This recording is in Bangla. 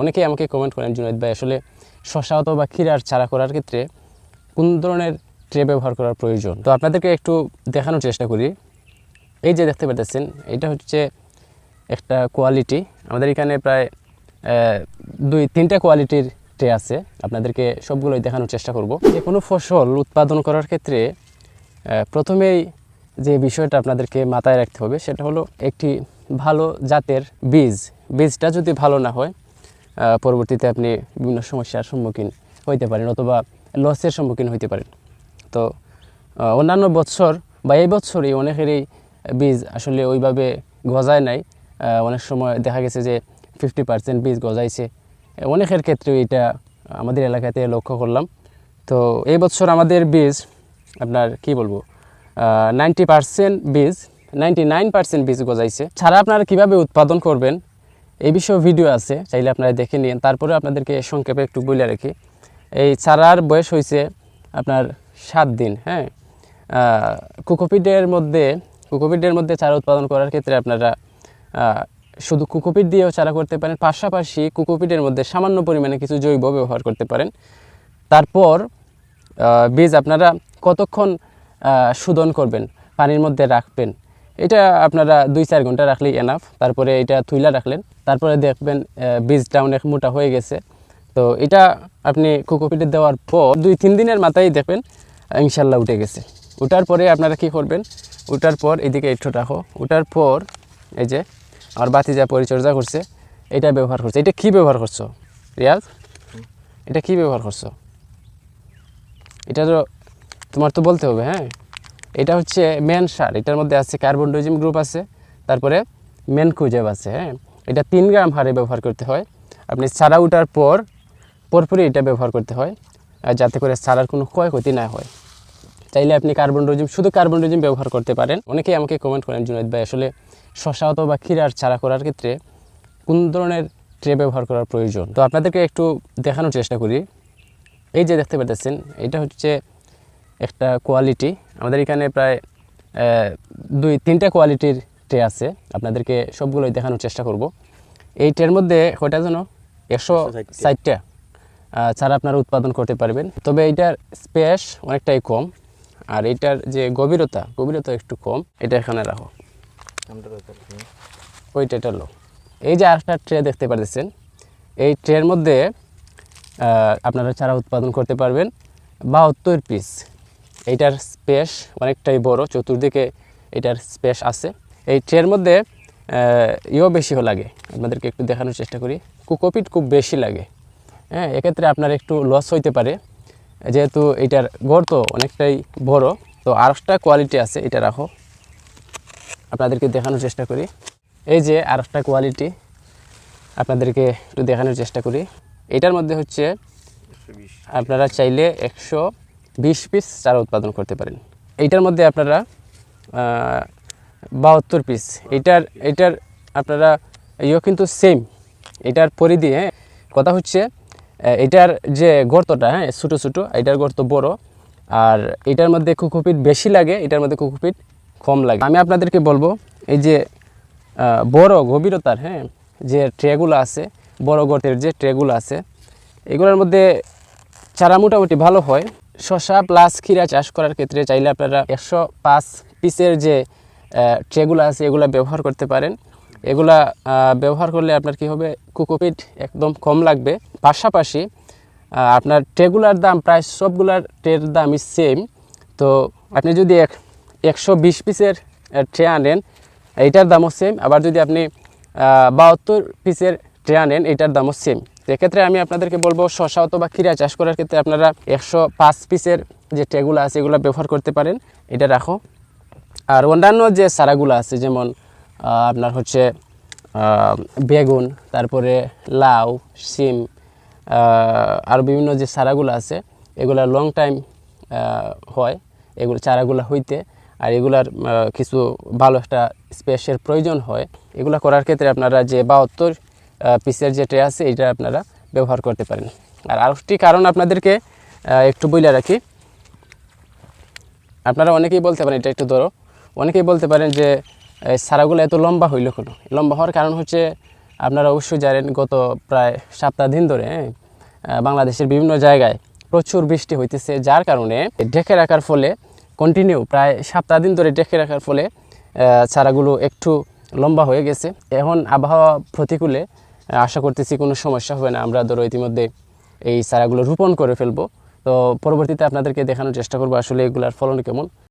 অনেকেই আমাকে কমেন্ট করেন, জুনাইদ ভাই, আসলে শশা অথবা ক্ষীরার চারা করার ক্ষেত্রে কোন ধরনের ট্রে ব্যবহার করার প্রয়োজন? তো আপনাদেরকে একটু দেখানোর চেষ্টা করি। এই যে দেখতে পাচ্ছেন, এটা হচ্ছে একটা কোয়ালিটি আমাদের এখানে প্রায় দুই, তিনটা কোয়ালিটির ট্রে আছে। আপনাদেরকে সবগুলোই দেখানোর চেষ্টা করব। যে কোনো ফসল উৎপাদন করার ক্ষেত্রে প্রথমেই যে বিষয়টা আপনাদেরকে মাথায় রাখতে হবে, সেটা হলো একটি ভালো জাতের বীজ। বীজটা যদি ভালো না হয় পরবর্তীতে আপনি বিভিন্ন সমস্যার সম্মুখীন হইতে পারেন অথবা লসের সম্মুখীন হইতে পারেন। তো অন্যান্য বছর বা এই বছরই অনেকেরই বীজ আসলে ওইভাবে গজায় নাই। অনেক সময় দেখা গেছে যে ফিফটি পার্সেন্ট বীজ গজাইছে। অনেকের ক্ষেত্রে এটা আমাদের এলাকাতে লক্ষ্য করলাম। তো, এই বছর আমাদের বীজ, আপনার কি বলব নাইনটি পার্সেন্ট বীজ নাইনটি নাইন পার্সেন্ট বীজ গজাইছে। ছাড়া আপনারা কীভাবে উৎপাদন করবেন? এই বিষয়ে ভিডিও আছে, চাইলে আপনারা দেখে নিন। তারপরে আপনাদেরকে সংক্ষেপে একটু বলে রাখি। এই চারার বয়স হয়েছে আপনার সাত দিন হ্যাঁ? কুকোপিডের মধ্যে কুকোপিডের মধ্যে চারা উৎপাদন করার ক্ষেত্রে আপনারা শুধু কুকোপিড দিয়েও চারা করতে পারেন, পাশাপাশি কুকোপিডের মধ্যে সামান্য পরিমাণে কিছু জৈব ব্যবহার করতে পারেন। তারপর বীজ আপনারা কতক্ষণ শোধন করবেন, পানির মধ্যে রাখবেন এটা আপনারা দুই চার ঘণ্টা রাখলেই এনাফ তারপরে এটা থুইলা রাখলেন। তারপরে দেখবেন বীজটা অনেক মোটা হয়ে গেছে। তো এটা আপনি কোকোপিটে দেওয়ার পর দুই তিন দিনের মাথায় দেখবেন, ইনশাল্লাহ উঠে গেছে। উঠার পরে আপনারা কি করবেন, উঠার পর এদিকে একটু রাখো। উঠার পর এই যে আমার বাতি যা পরিচর্যা করছে, এটা ব্যবহার করছে। এটা কি ব্যবহার করছ, রিয়াজ? এটা কি ব্যবহার করছ? এটা তো তোমার তো বলতে হবে হ্যাঁ? এটা হচ্ছে মেন সার, এটার মধ্যে আছে কার্বন ডাইজিম গ্রুপ আছে, তারপরে মেন কুজেব আছে হ্যাঁ? এটা তিন গ্রাম হারে ব্যবহার করতে হয়। আপনি চারা উঠার পর, পরপরই এটা ব্যবহার করতে হয় যাতে করে চারার কোনো ক্ষয়ক্ষতি না হয়। চাইলে আপনি কার্বন ডাইজিম শুধু কার্বন ডাইজিম ব্যবহার করতে পারেন। অনেকেই আমাকে কমেন্ট করেন জুনাইদ ভাই, আসলে শশা অথবা ক্ষীরার চারা করার ক্ষেত্রে কোন ধরনের ট্রে ব্যবহার করার প্রয়োজন? তো আপনাদেরকে একটু দেখানোর চেষ্টা করি। এই যে দেখতে পাচ্ছেন, এটা হচ্ছে একটা কোয়ালিটি আমাদের এখানে প্রায় দুই তিনটা কোয়ালিটির ট্রে আছে। আপনাদেরকে সবগুলোই দেখানোর চেষ্টা করব। এই ট্রের মধ্যে কয়টা যেন? একশো ষাটটা ছাড়া আপনারা উৎপাদন করতে পারবেন। তবে এইটার স্পেস অনেকটাই কম। আর এইটার যে গভীরতা গভীরতা একটু কম। এটা এখানে রাখো। ওইটা এটা লো। এই যে আরেকটা ট্রে দেখতে পারতেছেন এই ট্রের মধ্যে আপনারা চারা উৎপাদন করতে পারবেন বাহাত্তর পিস এইটার স্পেস অনেকটাই বড় চতুর্দিকে এটার স্পেস আছে। এই ট্রের মধ্যে ইও বেশিও লাগে। আপনাদেরকে একটু দেখানোর চেষ্টা করি। কুকোপিট খুব বেশি লাগে। হ্যাঁ এক্ষেত্রে আপনার একটু লস হইতে পারে। যেহেতু এটার গর্ত অনেকটাই বড় তো আরেকটা কোয়ালিটি আছে এটা রাখো। আপনাদেরকে দেখানোর চেষ্টা করি। এই যে আর একটা কোয়ালিটি আপনাদেরকে একটু দেখানোর চেষ্টা করি। এটার মধ্যে হচ্ছে আপনারা চাইলে একশো বিশ পিস চারা উৎপাদন করতে পারেন। এইটার মধ্যে আপনারা বাহাত্তর পিস এটার এটার আপনারা ইয়ে কিন্তু সেম এটার পরিধি হ্যাঁ কথা হচ্ছে এটার যে গর্তটা হ্যাঁ ছোটো ছোটো, এটার গর্ত বড়, আর এটার মধ্যে কুকুপিট বেশি লাগে, এটার মধ্যে কুকুপিট কম লাগে। আমি আপনাদেরকে বলব, এই যে বড় গভীরতার হ্যাঁ যে ট্রেগুলো আছে, বড় গর্তের যে ট্রেগুলো আছে, এগুলোর মধ্যে চারা মোটামুটি ভালো হয়। শশা প্লাস ক্ষীরা চাষ করার ক্ষেত্রে চাইলে আপনারা একশো পাঁচ পিসের যে ট্রেগুলো আছে, এগুলো ব্যবহার করতে পারেন। এগুলা ব্যবহার করলে আপনার কি হবে? কুকোপিট একদম কম লাগবে। পাশাপাশি আপনার ট্রেগুলার দাম প্রায় সবগুলার ট্রের দামই সেম তো আপনি যদি এক, একশো বিশ পিসের ট্রে আনেন, এইটার দামও সেম আবার যদি আপনি বাহাত্তর পিসের ট্রে আনেন, এইটার দামও সেম সেক্ষেত্রে আমি আপনাদেরকে বলব শশা অথবা ক্ষীরা চাষ করার ক্ষেত্রে আপনারা একশো পাঁচ পিসের যে ট্রেগুলো আছে, এগুলো ব্যবহার করতে পারেন। এটা রাখো। আর অন্যান্য যে সারাগুলো আছে, যেমন আপনার হচ্ছে বেগুন, তারপরে লাউ সিম আর বিভিন্ন যে সারাগুলো আছে, এগুলা লং টাইম হয়। এগুলো চারাগুলো হইতে আর এগুলার কিছু ভালো একটা স্পেসের প্রয়োজন হয়। এগুলো করার ক্ষেত্রে আপনারা যে বাহাত্তর পিসের যে ট্রে আছে এটা আপনারা ব্যবহার করতে পারেন। আর আরেকটি কারণ আপনাদেরকে একটু বলে রাখি। আপনারা অনেকেই বলতে পারেন, এটা একটু ধরো, অনেকেই বলতে পারেন যে সারাগুলো এত লম্বা হইল কেন? লম্বা হওয়ার কারণ হচ্ছে, আপনারা অবশ্যই জানেন, গত প্রায় সপ্তাহ দিন ধরে বাংলাদেশের বিভিন্ন জায়গায় প্রচুর বৃষ্টি হইতেছে। যার কারণে ঢেকে রাখার ফলে কন্টিনিউ প্রায় সপ্তাহ দিন ধরে ঢেকে রাখার ফলে চারাগুলো একটু লম্বা হয়ে গেছে। এখন আবহাওয়া প্রতিকূলে আশা করতেছি কোনো সমস্যা হবে না। আমরা ধরো ইতিমধ্যে এই চারাগুলো রোপণ করে ফেলব। তো পরবর্তীতে আপনাদেরকে দেখানোর চেষ্টা করব আসলে এগুলার ফলন কেমন।